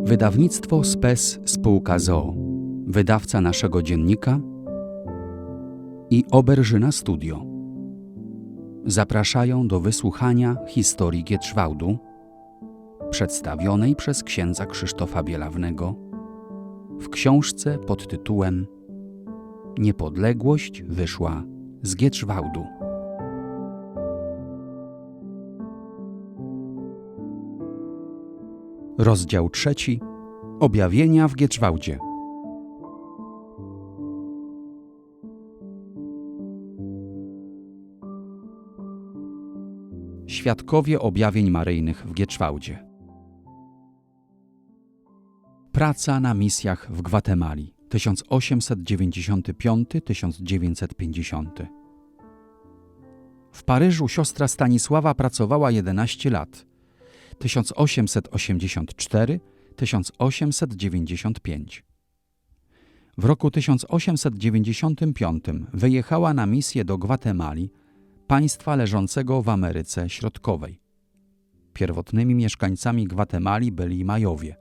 Wydawnictwo Spes Spółka ZOO, wydawca naszego dziennika i Oberżyna Studio. Zapraszają do wysłuchania historii Gietrzwałdu przedstawionej przez księdza Krzysztofa Bielawnego w książce pod tytułem Niepodległość wyszła z Gietrzwałdu. Rozdział trzeci. Objawienia w Gieczwałdzie. Świadkowie objawień maryjnych w Gieczwałdzie. Praca na misjach w Gwatemali 1895-1950 W Paryżu siostra Stanisława pracowała 11 lat. 1884-1895. W roku 1895 wyjechała na misję do Gwatemali, państwa leżącego w Ameryce Środkowej. Pierwotnymi mieszkańcami Gwatemali byli Majowie.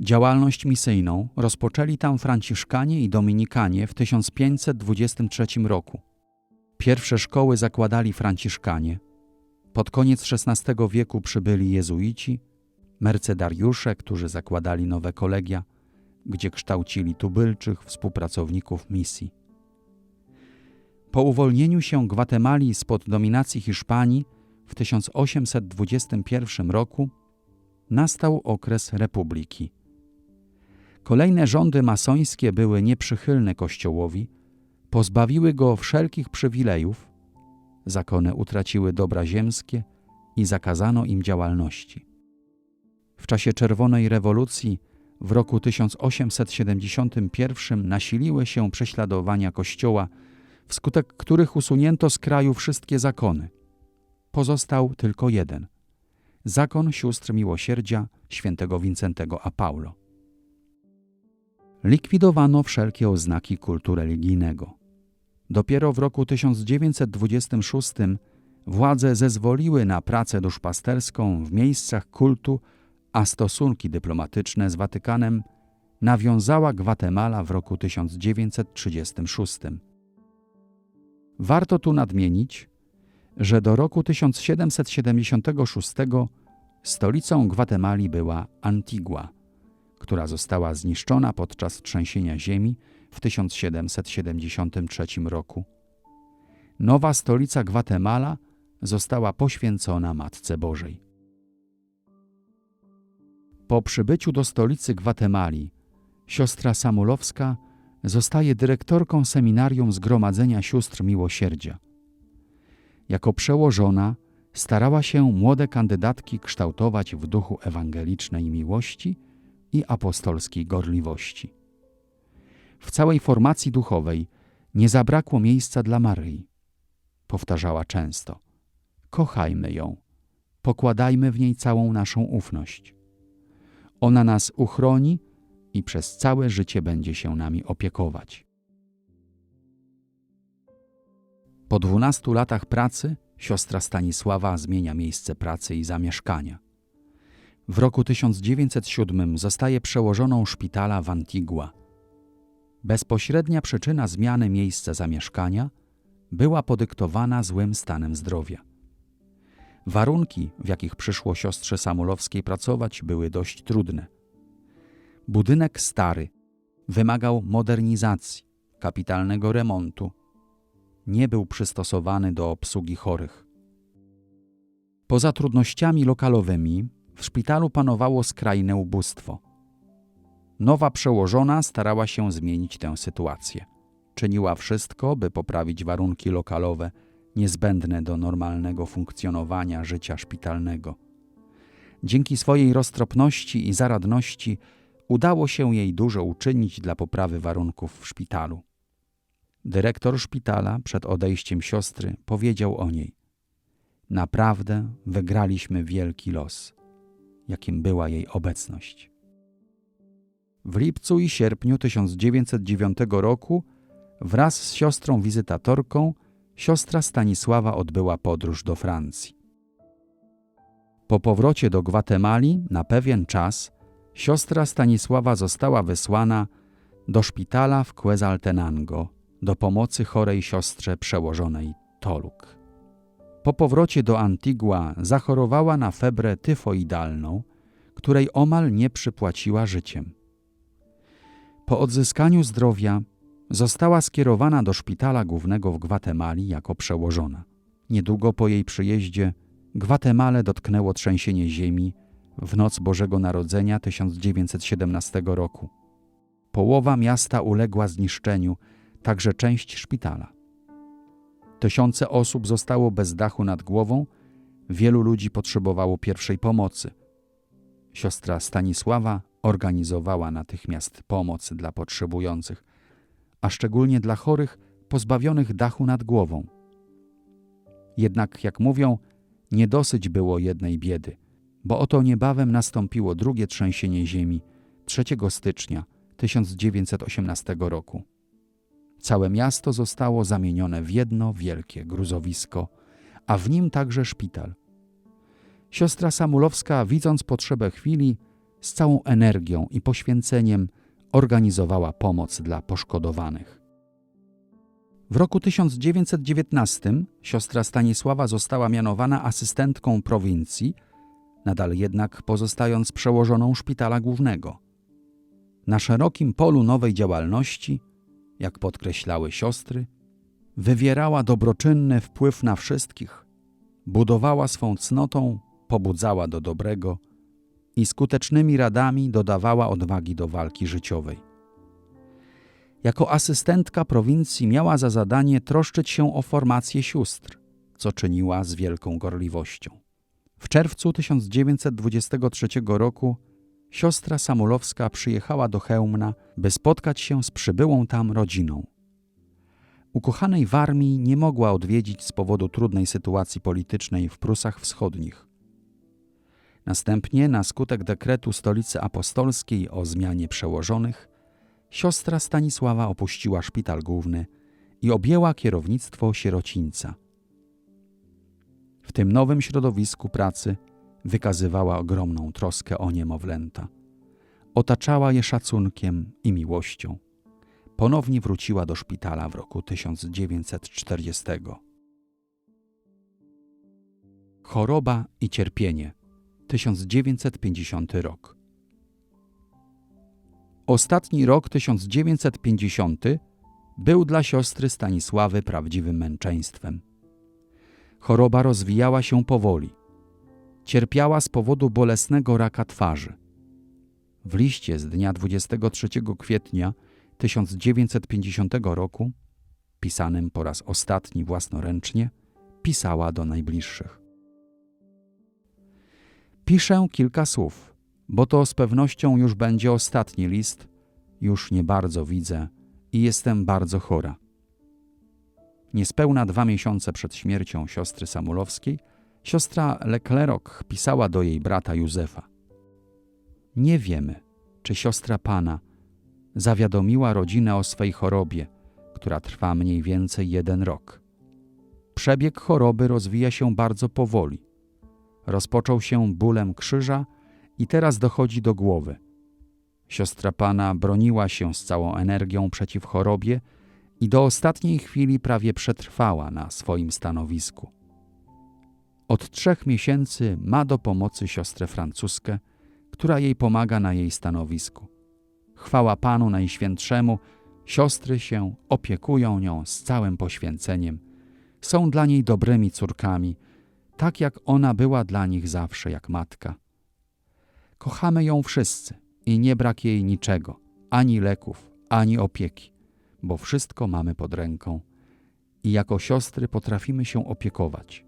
Działalność misyjną rozpoczęli tam Franciszkanie i Dominikanie w 1523 roku. Pierwsze szkoły zakładali Franciszkanie, pod koniec XVI wieku przybyli jezuici, mercedariusze, którzy zakładali nowe kolegia, gdzie kształcili tubylczych współpracowników misji. Po uwolnieniu się Gwatemali spod dominacji Hiszpanii w 1821 roku nastał okres republiki. Kolejne rządy masońskie były nieprzychylne Kościołowi, pozbawiły go wszelkich przywilejów, zakony utraciły dobra ziemskie i zakazano im działalności. W czasie Czerwonej Rewolucji w roku 1871 nasiliły się prześladowania Kościoła, wskutek których usunięto z kraju wszystkie zakony. Pozostał tylko jeden zakon sióstr miłosierdzia świętego Wincentego a Paulo. Likwidowano wszelkie oznaki kultu religijnego. Dopiero w roku 1926 władze zezwoliły na pracę duszpasterską w miejscach kultu, a stosunki dyplomatyczne z Watykanem nawiązała Gwatemala w roku 1936. Warto tu nadmienić, że do roku 1776 stolicą Gwatemali była Antigua, która została zniszczona podczas trzęsienia ziemi w 1773 roku. Nowa stolica Gwatemala została poświęcona Matce Bożej. Po przybyciu do stolicy Gwatemali siostra Samulowska zostaje dyrektorką seminarium Zgromadzenia Sióstr Miłosierdzia. Jako przełożona starała się młode kandydatki kształtować w duchu ewangelicznej miłości i apostolskiej gorliwości. W całej formacji duchowej nie zabrakło miejsca dla Maryi. Powtarzała często: Kochajmy ją, pokładajmy w niej całą naszą ufność. Ona nas uchroni i przez całe życie będzie się nami opiekować. Po dwunastu latach pracy siostra Stanisława zmienia miejsce pracy i zamieszkania. W roku 1907 zostaje przełożoną szpitala w Antigua. Bezpośrednia przyczyna zmiany miejsca zamieszkania była podyktowana złym stanem zdrowia. Warunki, w jakich przyszło siostrze Samolowskiej pracować, były dość trudne. Budynek stary wymagał modernizacji, kapitalnego remontu. Nie był przystosowany do obsługi chorych. Poza trudnościami lokalowymi w szpitalu panowało skrajne ubóstwo. Nowa przełożona starała się zmienić tę sytuację. Czyniła wszystko, by poprawić warunki lokalowe niezbędne do normalnego funkcjonowania życia szpitalnego. Dzięki swojej roztropności i zaradności udało się jej dużo uczynić dla poprawy warunków w szpitalu. Dyrektor szpitala przed odejściem siostry powiedział o niej: Naprawdę wygraliśmy wielki los, jakim była jej obecność. W lipcu i sierpniu 1909 roku wraz z siostrą wizytatorką siostra Stanisława odbyła podróż do Francji. Po powrocie do Gwatemali na pewien czas siostra Stanisława została wysłana do szpitala w Quezaltenango do pomocy chorej siostrze przełożonej Toluk. Po powrocie do Antigua zachorowała na febrę tyfoidalną, której omal nie przypłaciła życiem. Po odzyskaniu zdrowia została skierowana do szpitala głównego w Gwatemali jako przełożona. Niedługo po jej przyjeździe Gwatemalę dotknęło trzęsienie ziemi w noc Bożego Narodzenia 1917 roku. Połowa miasta uległa zniszczeniu, także część szpitala. Tysiące osób zostało bez dachu nad głową, wielu ludzi potrzebowało pierwszej pomocy. Siostra Stanisława organizowała natychmiast pomoc dla potrzebujących, a szczególnie dla chorych pozbawionych dachu nad głową. Jednak, jak mówią, nie dosyć było jednej biedy, bo oto niebawem nastąpiło drugie trzęsienie ziemi 3 stycznia 1918 roku. Całe miasto zostało zamienione w jedno wielkie gruzowisko, a w nim także szpital. Siostra Samulowska, widząc potrzebę chwili, z całą energią i poświęceniem organizowała pomoc dla poszkodowanych. W roku 1919 siostra Stanisława została mianowana asystentką prowincji, nadal jednak pozostając przełożoną szpitala głównego. Na szerokim polu nowej działalności, jak podkreślały siostry, wywierała dobroczynny wpływ na wszystkich, budowała swą cnotą, pobudzała do dobrego i skutecznymi radami dodawała odwagi do walki życiowej. Jako asystentka prowincji miała za zadanie troszczyć się o formację sióstr, co czyniła z wielką gorliwością. W czerwcu 1923 roku siostra Samulowska przyjechała do Chełmna, by spotkać się z przybyłą tam rodziną. Ukochanej w armii nie mogła odwiedzić z powodu trudnej sytuacji politycznej w Prusach Wschodnich. Następnie, na skutek dekretu Stolicy Apostolskiej o zmianie przełożonych, siostra Stanisława opuściła szpital główny i objęła kierownictwo sierocińca. W tym nowym środowisku pracy wykazywała ogromną troskę o niemowlęta. Otaczała je szacunkiem i miłością. Ponownie wróciła do szpitala w roku 1940. Choroba i cierpienie 1950 rok. Ostatni rok 1950 był dla siostry Stanisławy prawdziwym męczeństwem. Choroba rozwijała się powoli. Cierpiała z powodu bolesnego raka twarzy. W liście z dnia 23 kwietnia 1950 roku, pisanym po raz ostatni własnoręcznie, pisała do najbliższych. Piszę kilka słów, bo to z pewnością już będzie ostatni list, już nie bardzo widzę i jestem bardzo chora. Niespełna dwa miesiące przed śmiercią siostry Samulowskiej, siostra Leclerc pisała do jej brata Józefa. Nie wiemy, czy siostra pana zawiadomiła rodzinę o swej chorobie, która trwa mniej więcej jeden rok. Przebieg choroby rozwija się bardzo powoli. Rozpoczął się bólem krzyża i teraz dochodzi do głowy. Siostra pana broniła się z całą energią przeciw chorobie i do ostatniej chwili prawie przetrwała na swoim stanowisku. Od trzech miesięcy ma do pomocy siostrę francuskę, która jej pomaga na jej stanowisku. Chwała Panu Najświętszemu, siostry się opiekują nią z całym poświęceniem. Są dla niej dobrymi córkami, tak jak ona była dla nich zawsze jak matka. Kochamy ją wszyscy i nie brak jej niczego, ani leków, ani opieki, bo wszystko mamy pod ręką i jako siostry potrafimy się opiekować.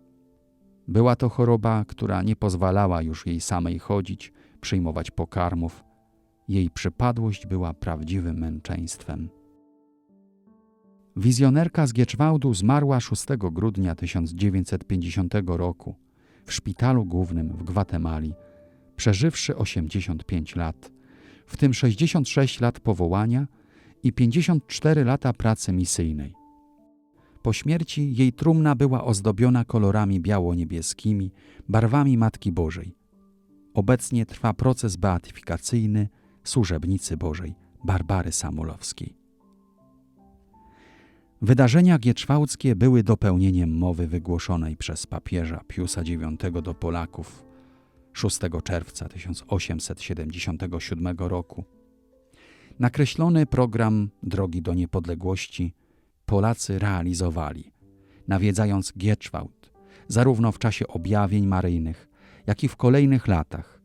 Była to choroba, która nie pozwalała już jej samej chodzić, przyjmować pokarmów. Jej przypadłość była prawdziwym męczeństwem. Wizjonerka z Gieczwałdu zmarła 6 grudnia 1950 roku w szpitalu głównym w Gwatemali, przeżywszy 85 lat, w tym 66 lat powołania i 54 lata pracy misyjnej. Po śmierci jej trumna była ozdobiona kolorami biało-niebieskimi, barwami Matki Bożej. Obecnie trwa proces beatyfikacyjny służebnicy Bożej Barbary Samulowskiej. Wydarzenia gieczwałckie były dopełnieniem mowy wygłoszonej przez papieża Piusa IX do Polaków 6 czerwca 1877 roku. Nakreślony program Drogi do Niepodległości Polacy realizowali, nawiedzając Gieczwałt, zarówno w czasie objawień maryjnych, jak i w kolejnych latach.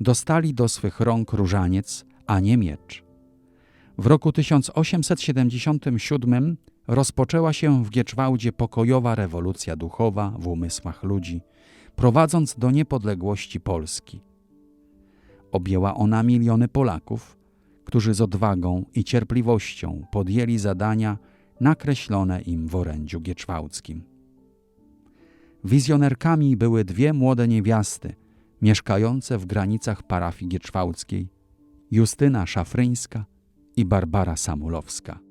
Dostali do swych rąk różaniec, a nie miecz. W roku 1877 rozpoczęła się w Gieczwałdzie pokojowa rewolucja duchowa w umysłach ludzi, prowadząc do niepodległości Polski. Objęła ona miliony Polaków, którzy z odwagą i cierpliwością podjęli zadania nakreślone im w orędziu gieczwałckim. Wizjonerkami były dwie młode niewiasty mieszkające w granicach parafii gieczwałckiej, Justyna Szafryńska i Barbara Samulowska.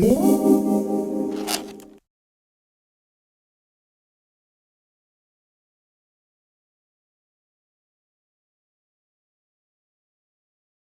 Oh.